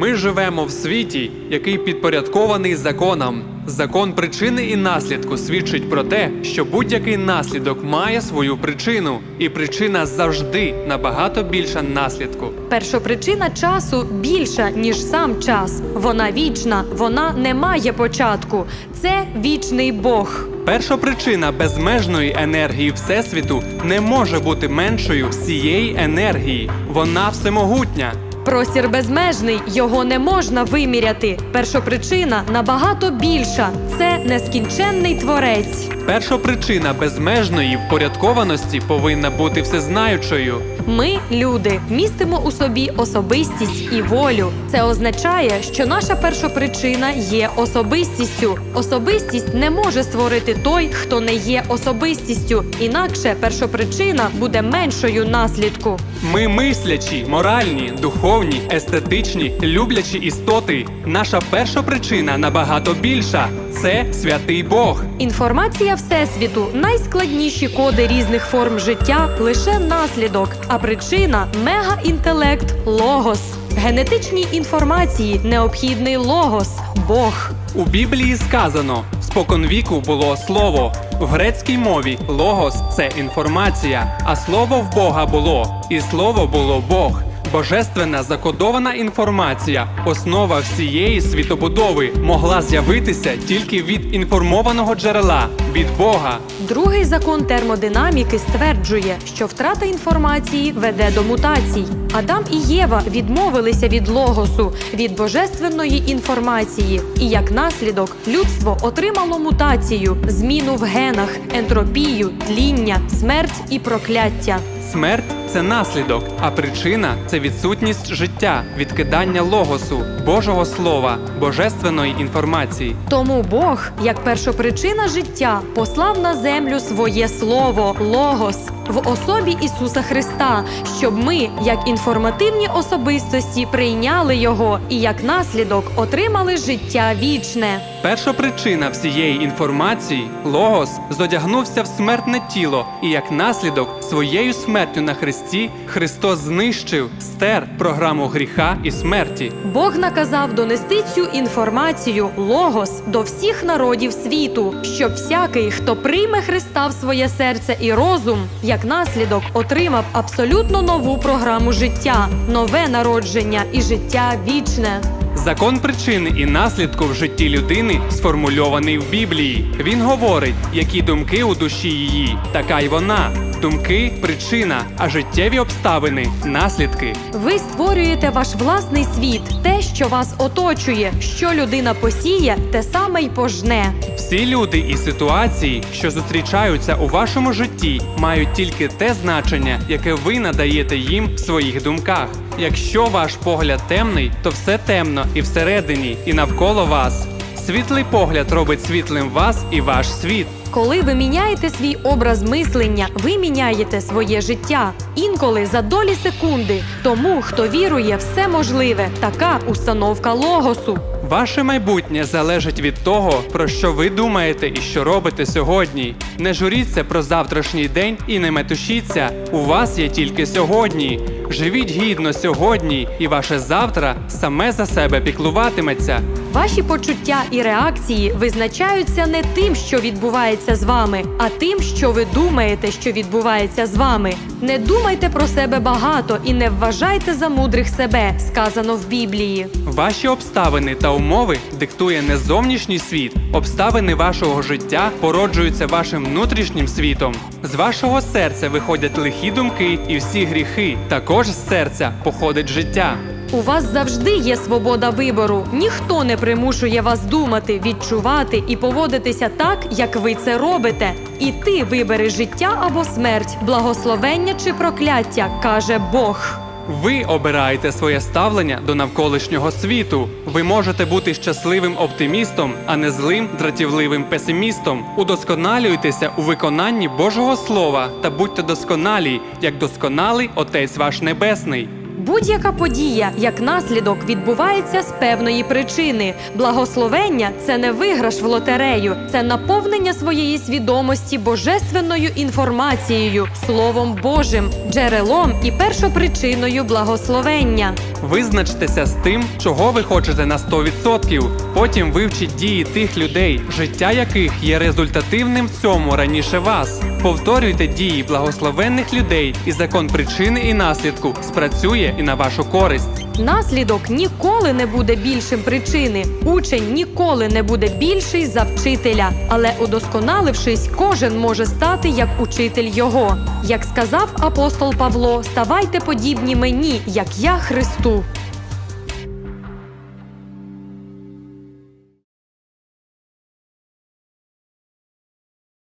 Ми живемо в світі, який підпорядкований законам. Закон причини і наслідку свідчить про те, що будь-який наслідок має свою причину, і причина завжди набагато більша наслідку. Першопричина часу більша, ніж сам час. Вона вічна, вона не має початку. Це вічний Бог. Першопричина безмежної енергії Всесвіту не може бути меншою всієї енергії. Вона всемогутня. Простір безмежний, його не можна виміряти. Першопричина набагато більша. Це нескінченний творець. Першопричина безмежної впорядкованості повинна бути всезнаючою. Ми, люди, містимо у собі особистість і волю. Це означає, що наша першопричина є особистістю. Особистість не може створити той, хто не є особистістю. Інакше першопричина буде меншою наслідку. Ми мислячі, моральні, духовні, естетичні, люблячі істоти. Наша перша причина набагато більша це святий Бог. Інформація всесвіту, найскладніші коди різних форм життя лише наслідок, а причина мегаінтелект логос. Генетичній інформації необхідний логос Бог. У Біблії сказано: споконвіку було слово. В грецькій мові логос це інформація, а слово в Бога було, і слово було Бог. Божественна закодована інформація, основа всієї світобудови, могла з'явитися тільки від інформованого джерела, від Бога. Другий закон термодинаміки стверджує, що втрата інформації веде до мутацій. Адам і Єва відмовилися від логосу, від божественної інформації, і як наслідок людство отримало мутацію, зміну в генах, ентропію, тління, смерть і прокляття. Смерть це наслідок, а причина це відсутність життя, відкидання логосу, Божого Слова, божественної інформації. Тому Бог, як першопричина життя, послав на землю своє слово логос в особі Ісуса Христа, щоб ми, як інформативні особистості, прийняли його і як наслідок отримали життя вічне. Першопричина всієї інформації Логос зодягнувся в смертне тіло, і як наслідок своєю смертю на Христі Христос знищив, стер програму гріха і смерті. Бог наказав донести цю інформацію логос до всіх народів світу, щоб всякий, хто прийме Христа в своє серце і розум, як наслідок отримав абсолютно нову програму життя, нове народження і життя вічне. Закон причини і наслідку в житті людини сформульований в Біблії. Він говорить, які думки у душі її, така й вона. Думки причина, а життєві обставини наслідки. Ви створюєте ваш власний світ, те, що вас оточує, що людина посіє, те саме й пожне. Всі люди і ситуації, що зустрічаються у вашому житті, мають тільки те значення, яке ви надаєте їм в своїх думках. Якщо ваш погляд темний, то все темно і всередині, і навколо вас. Світлий погляд робить світлим вас і ваш світ. Коли ви міняєте свій образ мислення, ви міняєте своє життя. Інколи за долі секунди. Тому, хто вірує, все можливе. Така установка логосу. Ваше майбутнє залежить від того, про що ви думаєте і що робите сьогодні. Не журіться про завтрашній день і не метушіться. У вас є тільки сьогодні. Живіть гідно сьогодні, і ваше завтра саме за себе піклуватиметься. Ваші почуття і реакції визначаються не тим, що відбувається з вами, а тим, що ви думаєте, що відбувається з вами. Не думайте про себе багато і не вважайте за мудрих себе, сказано в Біблії. Ваші обставини та умови диктує не зовнішній світ. Обставини вашого життя породжуються вашим внутрішнім світом. З вашого серця виходять лихі думки і всі гріхи. Також з серця походить життя. У вас завжди є свобода вибору. Ніхто не примушує вас думати, відчувати і поводитися так, як ви це робите. І ти вибери життя або смерть, благословення чи прокляття, каже Бог. Ви обираєте своє ставлення до навколишнього світу. Ви можете бути щасливим оптимістом, а не злим дратівливим песимістом. Удосконалюйтеся у виконанні Божого Слова та будьте досконалі, як досконалий Отець ваш Небесний. Будь-яка подія, як наслідок, відбувається з певної причини. Благословення це не виграш в лотерею, це наповнення своєї свідомості божественною інформацією, Словом Божим, джерелом і першопричиною благословення. Визначтеся з тим, чого ви хочете на 100%. Потім вивчіть дії тих людей, життя яких є результативним в цьому раніше вас. Повторюйте дії благословенних людей, і закон причини і наслідку спрацює і на вашу користь. Наслідок ніколи не буде більшим причини. Учень ніколи не буде більший за вчителя. Але удосконалившись, кожен може стати як учитель його. Як сказав апостол Павло, ставайте подібні мені, як я Христу.